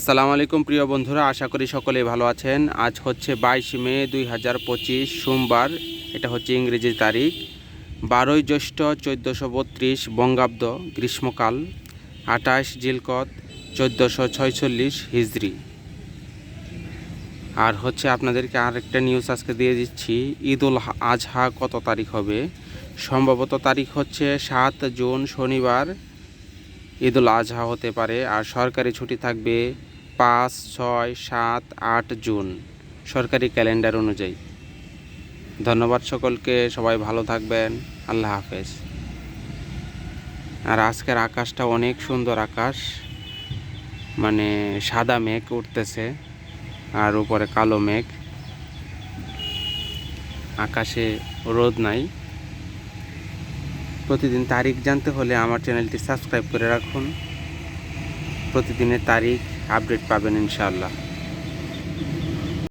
আসসালামু আলাইকুম প্রিয় বন্ধুরা, আশা করি সকলেই ভালো আছেন। আজ হচ্ছে বাইশ মে দুই হাজার পঁচিশ সোমবার, এটা হচ্ছে ইংরেজি তারিখ। বারোই জ্যৈষ্ঠ চোদ্দোশো বত্রিশ বঙ্গাব্দ গ্রীষ্মকাল, আঠাশ জিলকত চোদ্দোশো ছয়চল্লিশ হিজড়ি আর হচ্ছে আপনাদেরকে আরেকটা নিউজ আজকে দিয়ে দিচ্ছি ঈদ উল আজহা কত তারিখ হবে? সম্ভবত তারিখ হচ্ছে সাত জুন শনিবার ঈদুল আজহা হতে পারে আর সরকারি ছুটি থাকবে পাঁচ, ছয়, সাত, আট জুন। সরকারি ক্যালেন্ডার অনুযায়ী। ধন্যবাদ সকলকে, সবাই ভালো থাকবেন। আল্লাহ হাফেজ। আর আজকের আকাশটা অনেক সুন্দর আকাশ। মানে সাদা মেঘ উঠতেছে আর উপরে কালো মেঘ। আকাশে রোদ নাই। প্রতিদিন তারিখ জানতে হলে আমার চ্যানেলটি সাবস্ক্রাইব করে রাখুন। প্রতিদিনের তারিখ আপডেট পাবেন ইনশাআল্লাহ।